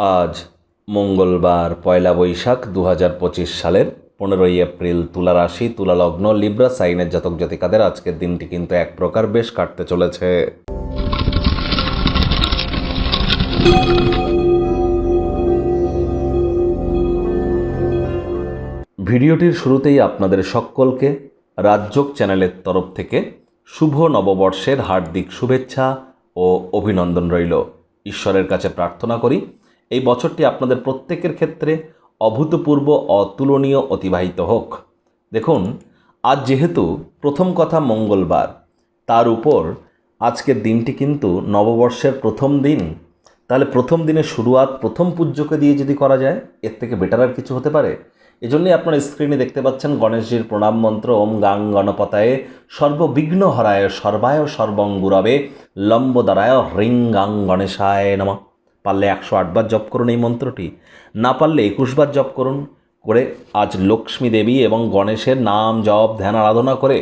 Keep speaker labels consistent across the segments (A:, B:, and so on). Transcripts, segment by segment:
A: আজ মঙ্গলবার, পয়লা বৈশাখ দু হাজার পঁচিশ সালের পনেরোই এপ্রিল, তুলা রাশি, তুলা লগ্ন, লিব্রা, সাইনের জাতক জাতিকাদের আজকের দিনটি কিন্তু এক প্রকার বেশ কাটতে চলেছে। ভিডিওটির শুরুতেই আপনাদের সকলকে রাজ্যক চ্যানেলের তরফ থেকে শুভ নববর্ষের হার্দিক শুভেচ্ছা ও অভিনন্দন রইল। ঈশ্বরের কাছে প্রার্থনা করি এই বছরটি আপনাদের প্রত্যেকের ক্ষেত্রে অভূতপূর্ব, অতুলনীয়, অতিবাহিত হোক। দেখুন, আজ যেহেতু প্রথম কথা মঙ্গলবার, তার উপর আজকের দিনটি কিন্তু নববর্ষের প্রথম দিন। তাহলে প্রথম দিনের শুরুয়াত, প্রথম পূজ্যকে দিয়ে যদি করা যায়, এর থেকে বেটার আর কিছু হতে পারে? এজন্যই আপনারা স্ক্রিনে দেখতে পাচ্ছেন গণেশজির প্রণাম মন্ত্র, ওম গাং গণপতায়ে সর্ববিঘ্ন হরায় সর্বায় সর্বঙ্গুরবে লম্বদারায় হ্রিং গাং গণেশায় নমঃ। পারলে একশো আটবার জপ করুন এই মন্ত্রটি। না পারলে একুশবার জপ করুন করে আজ লক্ষ্মী দেবী এবং গণেশের নাম জপ, ধ্যান, আরাধনা করে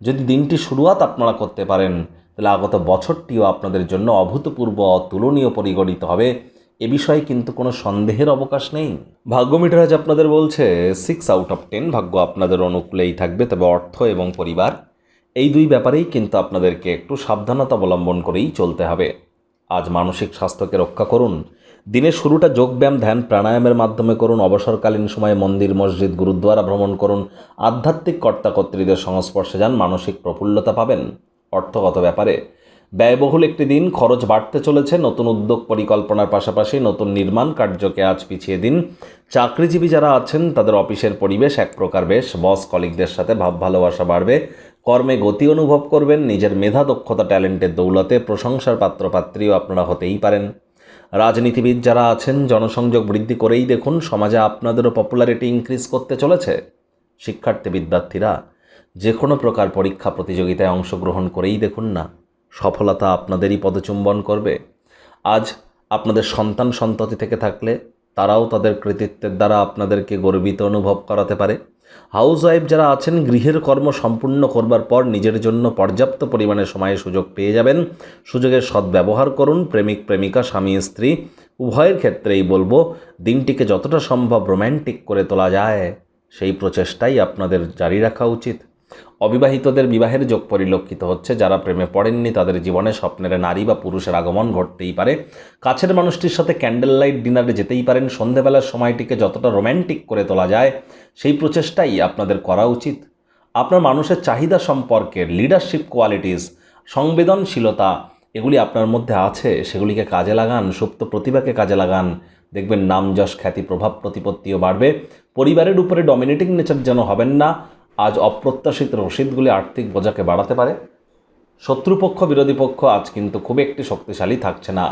A: যদি দিনটি শুরুয়াত আপনারা করতে পারেন, তাহলে আগত বছরটিও আপনাদের জন্য অভূতপূর্ব, অতুলনীয় পরিগণিত হবে। এ বিষয়ে কিন্তু কোনো সন্দেহের অবকাশ নেই। ভাগ্য মিটার আজ আপনাদের বলছে সিক্স আউট অফ টেন ভাগ্য আপনাদের অনুকূলেই থাকবে, তবে অর্থ এবং পরিবার, এই দুই ব্যাপারেই কিন্তু আপনাদেরকে একটু সাবধানতা অবলম্বন করেই চলতে হবে। আজ মানসিক স্বাস্থ্যকে রক্ষা করুন। দিনের শুরুটা যোগব্যায়াম, ধ্যান, প্রাণায়ামের মাধ্যমে করুন। অবসরকালীন সময়ে মন্দির, মসজিদ, গুরুদ্বারা ভ্রমণ করুন। আধ্যাত্মিক কর্তাকর্ত্রীদের সংস্পর্শে যান, মানসিক প্রফুল্লতা পাবেন। অর্থগত ব্যাপারে, ব্যয়বহুল একটি দিন, খরচ বাড়তে চলেছে, নতুন উদ্যোগ পরিকল্পনার পাশাপাশি নতুন নির্মাণ কার্যকে আজ পিছিয়ে দিন। চাকরিজীবী যারা আছেন, তাদের অফিসের পরিবেশ এক প্রকার বেশ, বস কলিগদের সাথে ভাব ভালোবাসা বাড়বে। কর্মে গতি অনুভব করবেন, নিজের মেধা, দক্ষতা, ট্যালেন্টের দৌলতে প্রশংসার পাত্রপাত্রীও আপনারা হতেই পারেন। রাজনীতিবিদ যারা আছেন, জনসংযোগ বৃদ্ধি করেই দেখুন, সমাজে আপনাদেরও পপুলারিটি ইনক্রিজ করতে চলেছে। শিক্ষার্থী, বিদ্যার্থীরা যে কোনো প্রকার পরীক্ষা প্রতিযোগিতায় অংশগ্রহণ করেই দেখুন না, সফলতা আপনাদেরই পদচুম্বন করবে। আজ আপনাদের সন্তান সন্ততি থেকে থাকলে তারাও তাদের কৃতিত্বের দ্বারা আপনাদেরকে গর্বিত অনুভব করাতে পারে। হাউস ওয়াইফ যারা আছেন, গৃহের কর্ম সম্পূর্ণ করবার পর নিজের জন্য পর্যাপ্ত পরিমাণে সময়ে সুযোগ পেয়ে যাবেন। সুযোগের সদ্ব্যবহার করুন, প্রেমিক, প্রেমিকা, স্বামী, স্ত্রী, উভয়ের ক্ষেত্রেই বলব, দিনটিকে যতটা সম্ভব রোম্যান্টিক করে তোলা যায়। সেই প্রচেষ্টাই আপনাদের জারি রাখা উচিত। অবিবাহিতদের বিবাহের যোগ পরিলক্ষিত হচ্ছে। যারা প্রেমে পড়েননি, তাদের জীবনে স্বপ্নের নারী বা পুরুষের আগমন ঘটতেই পারে। কাছের মানুষটির সাথে ক্যান্ডেল লাইট ডিনারে যেতেই পারেন। সন্ধেবেলার সময়টিকে যতটা রোম্যান্টিক করে তোলা যায়, সেই প্রচেষ্টাই আপনাদের করা উচিত। আপনার মানুষের চাহিদা সম্পর্কের লিডারশিপ কোয়ালিটিস সংবেদনশীলতা, এগুলি আপনার মধ্যে আছে। সেগুলিকে কাজে লাগান, সুপ্ত প্রতিভাকে কাজে লাগান। দেখবেন নাম যশ, খ্যাতি, প্রভাব, প্রতিপত্তিও বাড়বে। পরিবারের উপরে ডমিনেটিং নেচার যেন হবেন না আজ অপ্রত্যাশিত রসিদগুলি আর্থিক বোঝাকে বাড়াতে পারে। শত্রুপক্ষ, বিরোধী পক্ষ আজ কিন্তু খুব একটি শক্তিশালী থাকছে না।